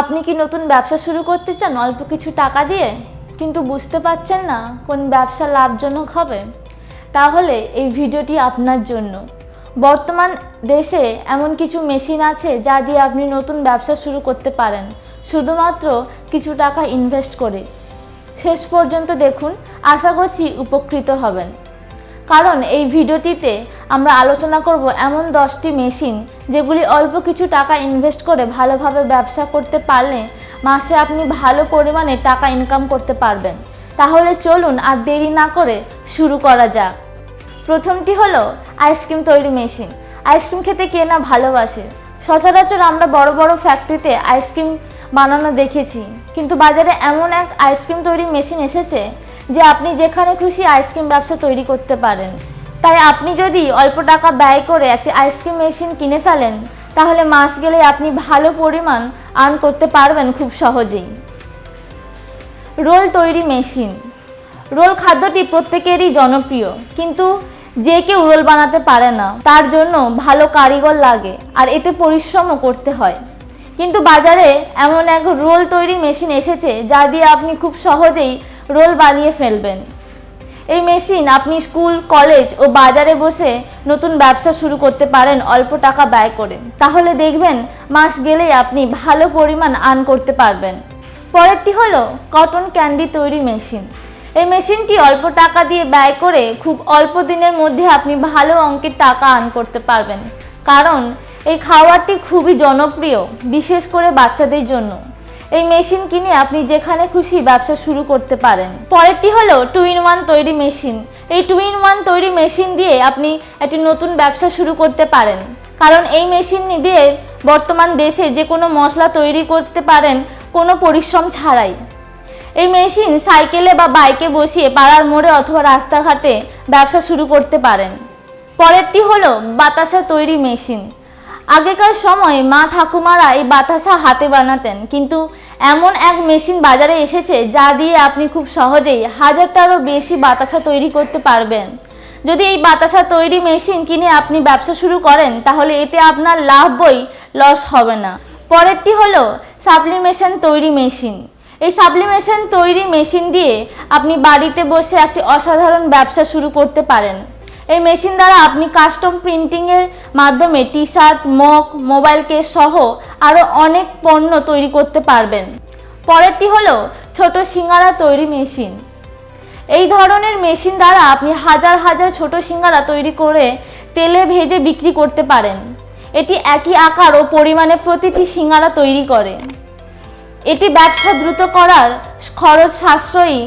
আপনি কি নতুন ব্যবসা শুরু করতে চান? অল্প কিছু টাকা দিয়ে? কিন্তু বুঝতে পারছেন না কোন ব্যবসা লাভজনক হবে। তাহলে এই ভিডিওটি আপনার জন্য। বর্তমান দেশে এমন কিছু মেশিন আছে যা দিয়ে আপনি নতুন ব্যবসা শুরু করতে পারেন। শুধুমাত্র কিছু টাকা ইনভেস্ট করে। শেষ পর্যন্ত দেখুন। আশা করছি উপকৃত হবেন। কারণ এই ভিডিওটিতে আমরা আলোচনা করব এমন দশটি মেশিন যেগুলি অল্প কিছু টাকা ইনভেস্ট করে ভালোভাবে ব্যবসা করতে পারলে মাসে আপনি ভালো পরিমাণে টাকা ইনকাম করতে পারবেন। তাহলে চলুন আর দেরি না করে শুরু করা যাক। প্রথমটি হলো আইসক্রিম তৈরি মেশিন। আইসক্রিম খেতে কে না ভালোবাসে? সচরাচর আমরা বড় বড় ফ্যাক্টরিতে আইসক্রিম বানানো দেখেছি। কিন্তু বাজারে এমন এক আইসক্রিম তৈরি মেশিন এসেছে যে আপনি যেখানে খুশি আইসক্রিম ব্যবসা তৈরি করতে পারেন। তাই আপনি যদি অল্প টাকা ব্যয় করে একটি আইসক্রিম মেশিন কিনে ফেলেন, তাহলে মাস গেলে আপনি ভালো পরিমাণ আর্ন করতে পারবেন খুব সহজেই। রোল তৈরি মেশিন রোল খাদ্যটি প্রত্যেকেরই জনপ্রিয়, কিন্তু যে কেউ রোল বানাতে পারে না, তার জন্য ভালো কারিগর লাগে আর এতে পরিশ্রমও করতে হয়। কিন্তু বাজারে এমন এক রোল তৈরি মেশিন এসেছে, যা দিয়ে আপনি খুব সহজেই রোল বানিয়ে ফেলবেন। এই মেশিন আপনি স্কুল, কলেজ ও বাজারে বসে নতুন ব্যবসা শুরু করতে পারেন অল্প টাকা ব্যয় করে। তাহলে দেখবেন মাস গেলেই আপনি ভালো পরিমাণ আর্ন করতে পারবেন। পরেরটি হলো কটন ক্যান্ডি তৈরি মেশিন। এই মেশিনটি অল্প টাকা দিয়ে ব্যয় করে খুব অল্প দিনের মধ্যে আপনি ভালো অঙ্কের টাকা আর্ন করতে পারবেন। কারণ এই খাওয়ারটি খুবই জনপ্রিয়, বিশেষ করে বাচ্চাদের জন্য। এই মেশিন কিনে আপনি যেখানে খুশি ব্যবসা শুরু করতে পারেন। পরেরটি হলো টু ইন ওয়ান তৈরি মেশিন। এই টু ইন ওয়ান তৈরি মেশিন দিয়ে আপনি একটি নতুন ব্যবসা শুরু করতে পারেন। কারণ এই মেশিন দিয়ে বর্তমান দেশে যে কোনো মশলা তৈরি করতে পারেন, কোনো পরিশ্রম ছাড়াই। এই মেশিন সাইকেলে বা বাইকে বসিয়ে পাড়ার মোড়ে অথবা রাস্তাঘাটে ব্যবসা শুরু করতে পারেন। পরেরটি হলো বাতাসা তৈরি মেশিন। আগেকার সময় মা ঠাকুমারা এই বাতাসা হাতে বানাতেন, কিন্তু এমন এক মেশিন বাজারে এসেছে যা দিয়ে আপনি খুব সহজেই হাজারটারও বেশি বাতাসা তৈরি করতে পারবেন। যদি এই বাতাসা তৈরি মেশিন কিনে আপনি ব্যবসা শুরু করেন, তাহলে এতে আপনার লাভ বই লস হবে না। পরেরটি হলো সাপ্লিমেশন তৈরি মেশিন। এই সাপ্লিমেশন তৈরি মেশিন দিয়ে আপনি বাড়িতে বসে একটি অসাধারণ ব্যবসা শুরু করতে পারেন। এই মেশিন দ্বারা আপনি কাস্টম প্রিন্টিংয়ের মাধ্যমে T shirt mug mobile case সহ আরও অনেক পণ্য তৈরি করতে পারবেন। পরেরটি হলো ছোট সিঙ্গারা তৈরি মেশিন। এই ধরনের মেশিন দ্বারা আপনি হাজার হাজার ছোট সিঙ্গারা তৈরি করে তেলে ভেজে বিক্রি করতে পারেন। এটি একই আকার ও পরিমাণে প্রতিটি সিঙ্গারা তৈরি করে। এটি ব্যবসা দ্রুত করার খরচ সাশ্রয়ী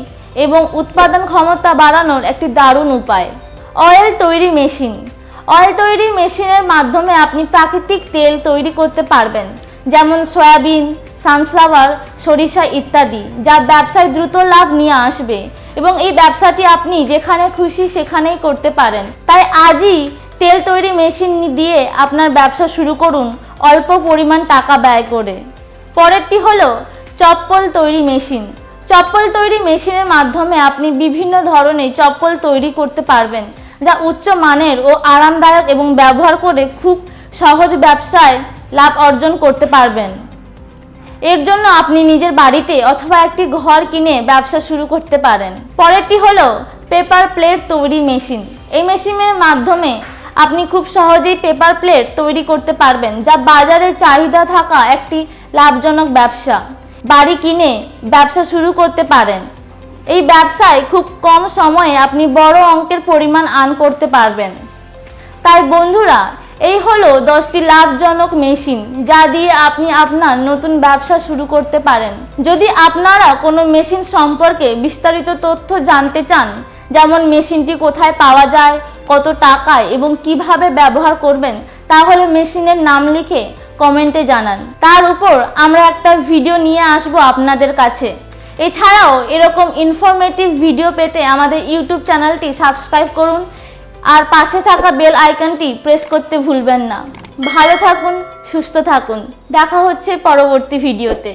এবং উৎপাদন ক্ষমতা বাড়ানোর একটি দারুণ উপায়। অয়েল তৈরি মেশিন। অয়েল তৈরি মেশিনের মাধ্যমে আপনি প্রাকৃতিক তেল তৈরি করতে পারবেন, যেমন সয়াবিন, সানফ্লাওয়ার, সরিষা ইত্যাদি, যা ব্যবসায় দ্রুত লাভ নিয়ে আসবে এবং এই ব্যবসাটি আপনি যেখানে খুশি সেখানেই করতে পারেন। তাই আজই তেল তৈরি মেশিন দিয়ে আপনার ব্যবসা শুরু করুন, অল্প পরিমাণ টাকা ব্যয় করে। পরেরটি হলো চপ্পল তৈরি মেশিন। চপ্পল তৈরি মেশিনের মাধ্যমে আপনি বিভিন্ন ধরনের চপ্পল তৈরি করতে পারবেন যা উচ্চ মানের ও আরামদায়ক এবং ব্যবহার করে খুব সহজ ব্যবসায় লাভ অর্জন করতে পারবেন। এর জন্য আপনি নিজের বাড়িতে অথবা একটি ঘর কিনে ব্যবসা শুরু করতে পারেন। পরেরটি হলো পেপার প্লেট তৈরি মেশিন। এই মেশিনের মাধ্যমে আপনি খুব সহজেই পেপার প্লেট তৈরি করতে পারবেন, যা বাজারে চাহিদা থাকা একটি লাভজনক ব্যবসা। বাড়ি কিনে ব্যবসা শুরু করতে পারেন। এই ব্যবসায় খুব কম সময়ে আপনি বড় অঙ্কের পরিমাণ আর্ন করতে পারবেন। তাই বন্ধুরা, এই হলো দশটি লাভজনক মেশিন যা দিয়ে আপনি আপনার নতুন ব্যবসা শুরু করতে পারেন। যদি আপনারা কোনো মেশিন সম্পর্কে বিস্তারিত তথ্য জানতে চান, যেমন মেশিনটি কোথায় পাওয়া যায়, কত টাকায় এবং কীভাবে ব্যবহার করবেন, তাহলে মেশিনের নাম লিখে কমেন্টে জানান। তার উপর আমরা একটা ভিডিও নিয়ে আসব আপনাদের কাছে। এছাড়াও এরকম ইনফরমেটিভ ভিডিও পেতে আমাদের ইউটিউব চ্যানেলটি সাবস্ক্রাইব করুন। আর পাশে থাকা বেল আইকনটি প্রেস করতে ভুলবেন না। ভালো থাকুন, সুস্থ থাকুন। দেখা হচ্ছে পরবর্তী ভিডিওতে